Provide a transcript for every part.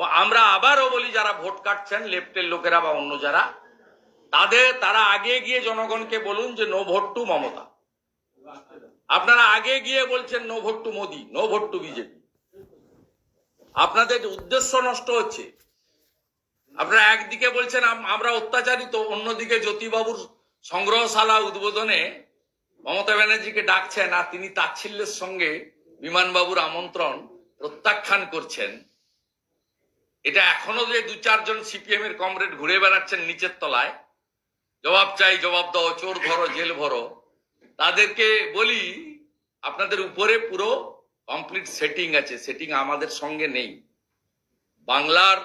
এবং আমরা আবারও বলি, যারা ভোট কাটছেন, লেফটের লোকেরা বা অন্য যারা, তাদের, তারা আগে গিয়ে জনগণকে বলুন যে নো ভোট টু মমতা। আপনারা আগে গিয়ে বলছেন no vote to Modi, no vote to BJP. আপনাদের উদ্দেশ্য নষ্ট হচ্ছে। আপনারা একদিকে বলছেন আমরা অত্যাচারিত, অন্যদিকে জ্যোতিবাবুর সংগ্রহশালা উদ্বোধনে মমতা ব্যানার্জিকে ডাকছেন আর তিনি তাচ্ছিল্যের সঙ্গে বিমানবাবুর আমন্ত্রণ প্রত্যাখ্যান করছেন। এটা এখনও যে দু চারজন সিপিএম এর কমরেড ঘুরে বেড়াচ্ছেন নিচের তলায়, জবাব চাই, জবাব দাও, চোর ধরো জেল ভরো। তাদেরকে বলি, আপনাদের উপরে পুরো কমপ্লিট সেটিং আছে সেটিং আমাদের সঙ্গে নেই। বাংলার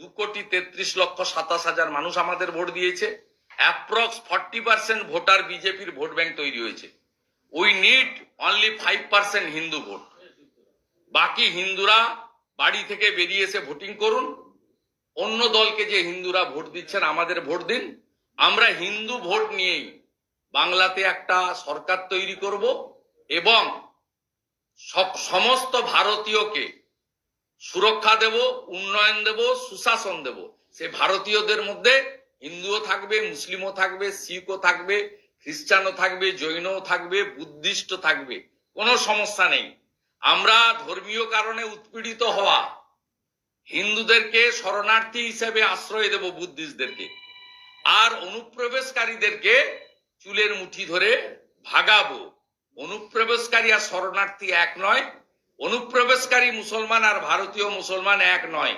দু কোটি তেত্রিশ লক্ষ সাতাশ হাজার মানুষ আমাদের ভোট দিয়েছে। অ্যাপ্রক্স ফর্টি পার্সেন্ট ভোটার বিজেপির ভোট ব্যাংক তৈরি হয়েছে। We need only five percent Hindu vote. বাকি হিন্দুরা বাড়ি থেকে বেরিয়ে এসে ভোটিং করুন। অন্য দলকে যে হিন্দুরা ভোট দিচ্ছেন, আমাদের ভোট দিন। আমরা হিন্দু ভোট নিয়েই বাংলাতে একটা সরকার তৈরি করব এবং সব- সমস্ত ভারতীয়কে সুরক্ষা দেব, উন্নয়ন দেব, সুশাসন দেব। সে ভারতীয়দের মধ্যে হিন্দুও থাকবে, মুসলিমও থাকবে, শিখও থাকবে, খ্রিস্টানও থাকবে, জৈনও থাকবে বুদ্ধিস্ট থাকবে। কোনো সমস্যা নেই। আমরা ধর্মীয় কারণে উৎপীড়িত হওয়া হিন্দুদেরকে শরণার্থী হিসেবে আশ্রয় দেব বুদ্ধিস্টদেরকে। আর অনুপ্রবেশকারীদেরকে চুলের মুঠি ধরে ভাগাবো। অনুপ্রবেশকারী আর শরণার্থী এক নয়, অনুপ্রবেশকারী মুসলমান আর ভারতীয় মুসলমান এক নয়।